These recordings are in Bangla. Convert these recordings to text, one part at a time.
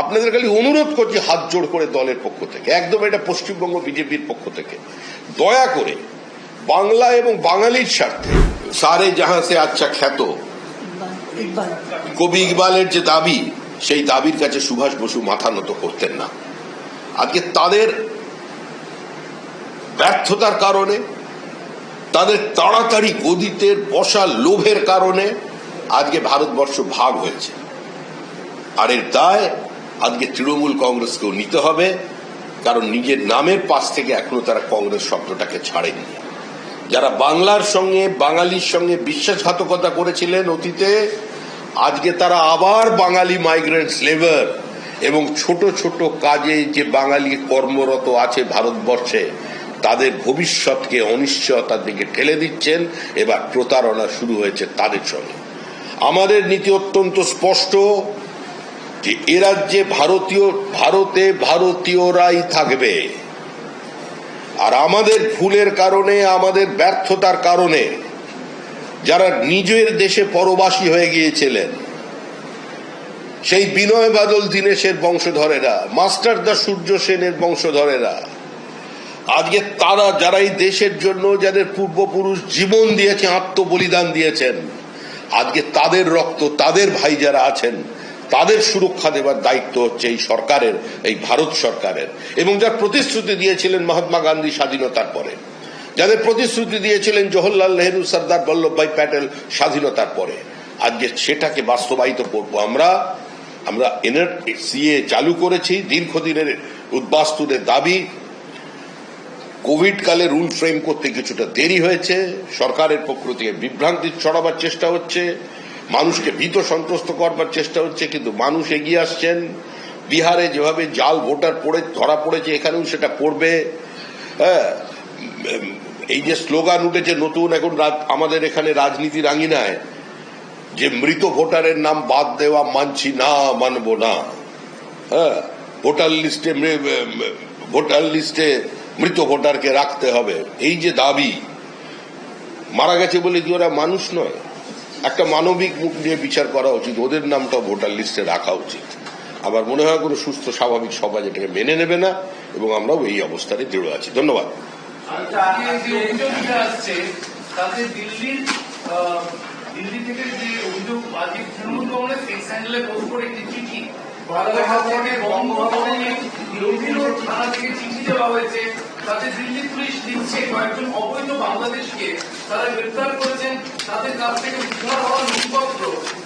আপনাদের খালি অনুরোধ করছি হাত জোড় করে দলের পক্ষ থেকে, একদম এটা পশ্চিমবঙ্গ বিজেপির পক্ষ থেকে, দয়া করে বাংলা এবং বাঙালির স্বার্থে, সারে জাহাঁ সে আচ্ছা খ্যাত, কবি ইকবালের যে দাবি, সেই দাবির কাছে সুভাষ বসু মাথা নত করতেন না। আজকে তাদের ব্যর্থতার কারণে, তাদের তাড়াতাড়ি গদিতে বসা লোভের কারণে, আজকে ভারতবর্ষ ভাগ হয়েছে। আর এর দায় আজকে তৃণমূল কংগ্রেসকেও নিতে হবে, কারণ নিজের নামের পাশ থেকে এখনও তারা কংগ্রেস শব্দটাকে ছাড়েনি। যারা বাংলার সঙ্গে, বাঙালির সঙ্গে বিশ্বাসঘাতকতা করেছিলেন অতীতে, আজকে তারা আবার বাঙালি মাইগ্রেন্টস লেবার এবং ছোট ছোট কাজে যে বাঙালি কর্মরত আছে ভারতবর্ষে, তাদের ভবিষ্যৎকে অনিশ্চয়তার দিকে ঠেলে দিচ্ছেন। এবার প্রতারণা শুরু হয়েছে তাদের সঙ্গে। আমাদের নীতি অত্যন্ত স্পষ্ট। যে এ রাজ্যে ভারতীয়, ভারতে ভারতীয়রাই থাকবে। আর আমাদের ভুলের কারণে, আমাদের ব্যর্থতার কারণে যারা নিজের দেশে পরবাসী হয়ে গিয়েছিলেন, সেই বিনয় বাদল দীনেশের বংশধরেরা, মাস্টার দা সূর্য সেনের বংশধরেরা, আজকে তারা যারা এই দেশের জন্য যাদের পূর্বপুরুষ জীবন দিয়েছে, আত্মবলিদান দিয়েছেন, আজকে তাদের রক্ত, তাদের ভাই যারা আছেন তাদের সুরক্ষা দেবার দায়িত্ব হচ্ছে এই সরকারের, এই ভারত সরকারের। এবং যার প্রতিশ্রুতি দিয়েছিলেন মহাত্মা গান্ধী স্বাধীনতার পরে। যাদের প্রতিশ্রুতি দিয়েছিলেন জওহরলাল নেহরু, সর্দার বল্লভভাই প্যাটেল স্বাধীনতার পরে। আজকে সেটাকে বাস্তবায়িত করব আমরা। আমরা সিএ চালু করেছি, দীর্ঘদিনের উদ্বাস্তুদের দাবি। কোভিড কালে রুল ফ্রেম করতে কিছুটা দেরি হয়েছে। সরকারের পক্ষ থেকে বিভ্রান্তি ছড়াবার চেষ্টা হচ্ছে। মানুষকে ভীত সন্ত্রস্ত করবার চেষ্টা হচ্ছে, কিন্তু মানুষ এগিয়ে আসছেন। বিহারে যেভাবে জাল ভোটার পড়ে, ধরা পড়েছে, এখানেও সেটা পড়বে। হ্যাঁ এই যে স্লোগান উঠেছে নতুন, এখন আমাদের এখানে রাজনীতি রাঙিনায় যে মৃত ভোটারের নাম বাদ দেওয়া মানছি না, মানব না। হ্যাঁ ভোটার লিস্টে ভোটার লিস্টে মৃত ভোটারকে রাখতে হবে। এই যে দাবি, মারা গেছে বলে কি ওরা মানুষ নয়? একটা মানবিক মুখ নিয়ে বিচার করা উচিত। ওদের নামটা ভোটার লিস্টে রাখা উচিত। আমার মনে হয় কোনো সুস্থ স্বাভাবিক সমাজ এটাকে মেনে নেবে না এবং আমরাও এই অবস্থানে দৃঢ় আছি। ধন্যবাদ। আহ, দিল্লি থেকে যে অভিযোগ আজকে তৃণমূল কংগ্রেস করে একটি চিঠি থানা থেকে চিঠি দেওয়া হয়েছে। তাতে দিল্লি পুলিশ লিখছে কয়েকজন অবৈধ বাংলাদেশকে। তারা গ্রেপ্তার করেছেন। তাদের কাছ থেকে উদ্ধার হওয়া নথিপত্র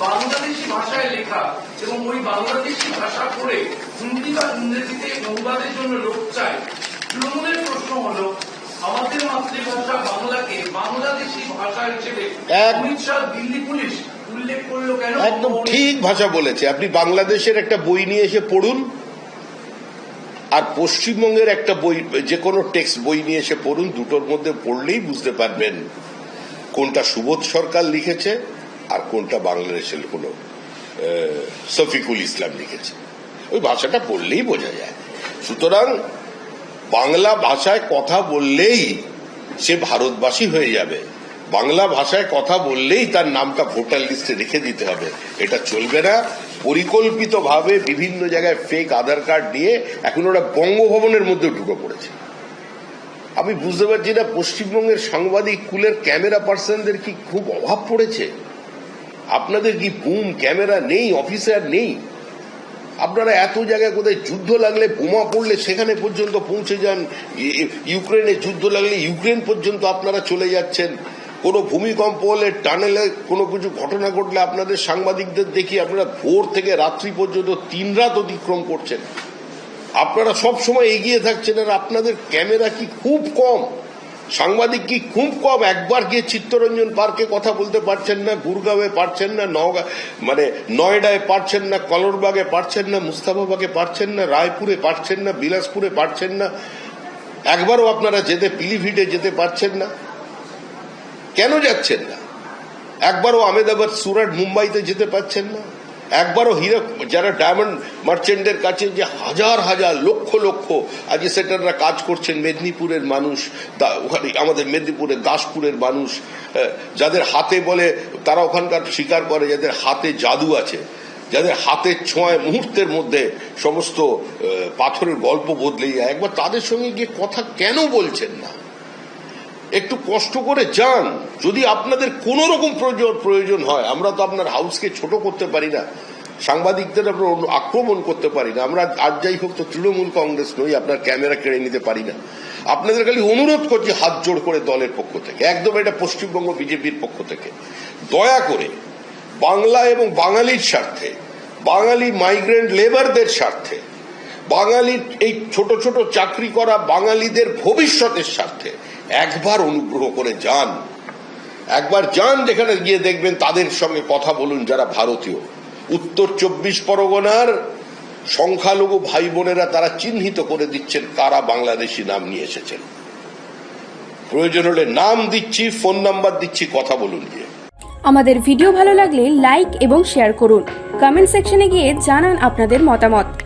বাংলাদেশি ভাষায় লেখা এবং ওই বাংলাদেশি ভাষা পড়ে হিন্দি বা ইংরেজিতে অনুবাদের জন্য লোক চায়। তৃণমূলের প্রশ্ন হলো আমাদের মাতৃভাষা বাংলাকে বাংলাদেশি ভাষা হিসেবে অমিত শাহ দিল্লি পুলিশ উল্লেখ করল কেন? একদম ঠিক ভাষা বলেছে। আপনি বাংলাদেশের একটা বই নিয়ে এসে পড়ুন। আর পশ্চিমবঙ্গের একটা বই যে কোনো টেক্সট বই নিয়ে এসে পড়ুন, দুটোর মধ্যে পড়লেই বুঝতে পারবেন কোনটা সুবোধ সরকার লিখেছে আর কোনটা বাংলাদেশের কোনো শফিকুল ইসলাম লিখেছে। ওই ভাষাটা পড়লেই বোঝা যায়। সুতরাং বাংলা ভাষায় কথা বললেই সে ভারতবাসী হয়ে যাবে। বাংলা ভাষায় কথা বললেই তার নামটা ভোটার লিস্টে রেখে দিতে হবে। এটা চলবে না। পরিকল্পিতভাবে বিভিন্ন জায়গায় ফেক আধার কার্ড দিয়ে এখন ওরা বঙ্গভবনের মধ্যে ঢুকে পড়েছে। আমি বুঝতে পারছি না, পশ্চিমবঙ্গের সাংবাদিক কুলের ক্যামেরা পার্সনদের কি খুব অভাব পড়েছে? আপনাদের কি বুম ক্যামেরা নেই অফিসার নেই? আপনারা এত জায়গায় কোথায় যুদ্ধ লাগলে বোমা পড়লে সেখানে পর্যন্ত পৌঁছে যান। ইউক্রেনে যুদ্ধ লাগলে ইউক্রেন পর্যন্ত আপনারা চলে যাচ্ছেন। কোনো ভূমিকম্প হলে, টানেলে কোনো কিছু ঘটনা ঘটলে আপনাদের সাংবাদিকদের দেখি আপনারা ভোর থেকে রাত্রি পর্যন্ত তিন রাত অতিক্রম করছেন। আপনারা সব সময় এগিয়ে থাকছেন আর আপনাদের ক্যামেরা কি খুব কম? সাংবাদিক কি খুব কম? একবার গিয়ে চিত্তরঞ্জন পার্কে কথা বলতে পারছেন না, গুরগাঁওয়ে পারছেন না, নওগাঁ মানে নয়ডায় পারছেন না, কলরবাগে পারছেন না, মুস্তাফাবাগে পারছেন না, রায়পুরে পারছেন না, বিলাসপুরে পারছেন না। একবারও আপনারা যেতে, পিলিভিটে যেতে পারছেন না। কেন যাচ্ছেন না? একবারও আমেদাবাদ সুরাট মুম্বাইতে যেতে পারছেন না? একবারও হীরক, যারা ডায়মন্ড মার্চেন্টের কাছে যে হাজার হাজার লক্ষ লক্ষ, আজকে সেটাররা কাজ করছেন, মেদিনীপুরের মানুষ ওখানে আমাদের মেদিনীপুরের দাসপুরের মানুষ যাদের হাতে বলে, তারা ওখানকার স্বীকার করে, যাদের হাতে জাদু আছে, যাদের হাতের ছোঁয়ায় মুহূর্তের মধ্যে সমস্ত পাথরের গল্প বদলে যায়। একবার তাদের সঙ্গে গিয়ে কথা কেন বলছেন না? একটু কষ্ট করে যান। যদি আপনাদের কোন রকম প্রয়োজন হয়, আমরা তো আপনার হাউসকে ছোট করতে পারি না। সাংবাদিকদের আমরা আক্রমণ করতে পারি না। আমরা আজ যাই হোক তো তৃণমূল কংগ্রেস নই, আপনার ক্যামেরা কেড়ে নিতে পারি না। আপনাদের খালি অনুরোধ করছি হাত জোড় করে দলের পক্ষ থেকে, একদম এটা পশ্চিমবঙ্গ বিজেপির পক্ষ থেকে। দয়া করে বাংলা এবং বাঙালির স্বার্থে, বাঙালি মাইগ্রেন্ট লেবারদের স্বার্থে, বাঙালির এই ছোট ছোট চাকরি করা বাঙালিদের ভবিষ্যতের স্বার্থে একবার অনুগ্রহ করে যান। একবার যান যেখানে গিয়ে দেখবেন তাদের সঙ্গে কথা বলুন যারা ভারতীয়। উত্তর চব্বিশ পরগনার সংখ্যালঘু ভাই বোনেরা তারা চিহ্নিত করে দিচ্ছেন কারা বাংলাদেশি নাম নিয়ে এসেছেন। প্রয়োজন হলে নাম দিচ্ছি, ফোন নাম্বার দিচ্ছি, কথা বলুন গিয়ে। আমাদের ভিডিও ভালো লাগলে লাইক এবং শেয়ার করুন। কমেন্ট সেকশনে গিয়ে জানান আপনাদের মতামত।